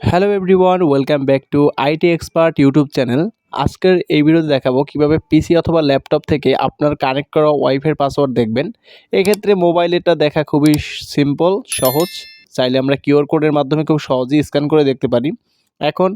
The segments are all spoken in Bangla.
Hello everyone welcome back to IT expert YouTube channel আজকের এই ভিডিওতে দেখাবো কীভাবে পিসি অথবা ল্যাপটপ থেকে আপনার কানেক্ট করা ওয়াইফাই পাসওয়ার্ড দেখবেন। এক্ষেত্রে মোবাইলেটা দেখা খুবই সিম্পল সহজ। চাইলে আমরা কিউআর কোডের মাধ্যমে খুব সহজেই স্ক্যান করে দেখতে পারি। এখন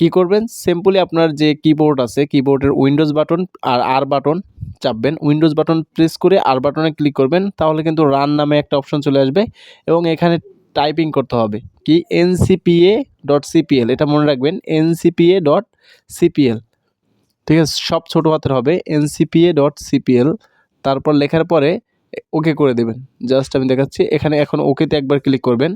কি করবেন? সিম্পলি আপনার যে কিবোর্ড আছে কিবোর্ডের উইন্ডোজ বাটন আর আর বাটন চাপবেন। উইন্ডোজ বাটন প্রেস করে আর বাটনে ক্লিক করবেন, তাহলে কিন্তু রান নামে একটা অপশন চলে আসবে এবং এখানে টাইপিং করতে হবে। কি? এনসিপিএ ডট সিপিএল এটা মনে রাখবেন এনসিপিএ ডট সিপিএল ঠিক আছে, সব ছোটো হাতের হবে এনসিপিএ ডট সিপিএল তারপর লেখার পরে ওকে করে দেবেন। জাস্ট আমি দেখাচ্ছি, এখানে এখন ওকেতে একবার ক্লিক করবেন।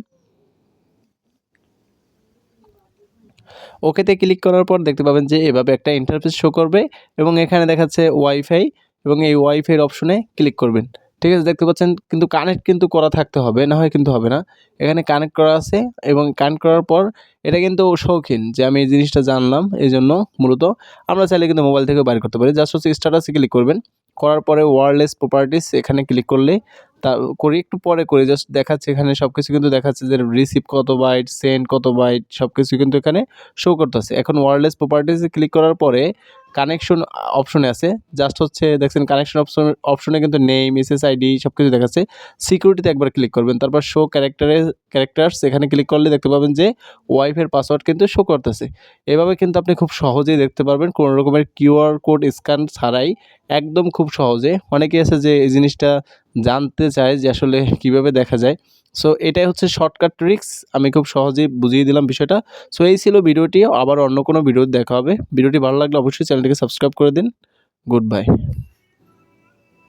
ওকেতে ক্লিক করার পর দেখতে পাবেন যে এভাবে একটা ইন্টারফেস শো করবে এবং এখানে দেখাচ্ছে ওয়াইফাই এবং এই ওয়াইফাইয়ের অপশনে ক্লিক করবেন। ঠিক আছে, দেখতে পাচ্ছেন, কিন্তু কানেক্ট কিন্তু করা থাকতে হবে, না হয় কিন্তু হবে না। এখানে কানেক্ট করা আছে এবং কানেক্ট করার পর এটা কিন্তু শৌখিন যে আমি এই জিনিসটা জানলাম, এই জন্য মূলত আমরা চাইলে কিন্তু মোবাইল থেকে বাইর করতে পারি। জাস্ট হচ্ছে স্ট্যাটাসে ক্লিক করবেন, করার পরে ওয়ারলেস প্রপার্টিস এখানে ক্লিক করলে তা করি, একটু পরে করি জাস্ট দেখাচ্ছে এখানে সব কিছু কিন্তু দেখাচ্ছে যে রিসিভ কত বাইট সেন্ড কত বাইট সব কিছু কিন্তু এখানে শো করতেছে। এখন ওয়ারলেস প্রপার্টিসে ক্লিক করার পরে কানেকশন অপশনে আছে। জাস্ট হচ্ছে, দেখছেন কানেকশন অপশন অপশনে কিন্তু নেম এসএস আইডি সব কিছু দেখাচ্ছে। সিকিউরিটিতে একবার ক্লিক করবেন। তারপর শো ক্যারেক্টারে ক্যারেক্টার্স এখানে ক্লিক করলে দেখতে পাবেন যে ওয়াইফের পাসওয়ার্ড কিন্তু শো করতেছে। এভাবে কিন্তু আপনি খুব সহজেই দেখতে পারবেন কোনো রকমের কিউআর কোড স্ক্যান ছাড়াই। একদম খুব সহজে। অনেকে আছে যে এই জিনিসটা জানতে চায় যে আসলে কীভাবে দেখা যায়। সো এটাই হচ্ছে শর্টকাট ট্রিক্স আমি খুব সহজেই বুঝিয়ে দিলাম বিষয়টা। সো এই ছিল ভিডিওটি, আবার অন্য কোনো ভিডিও দেখা হবে। ভিডিওটি ভালো লাগলে অবশ্যই চ্যানেলটিকে সাবস্ক্রাইব করে দিন। Good bye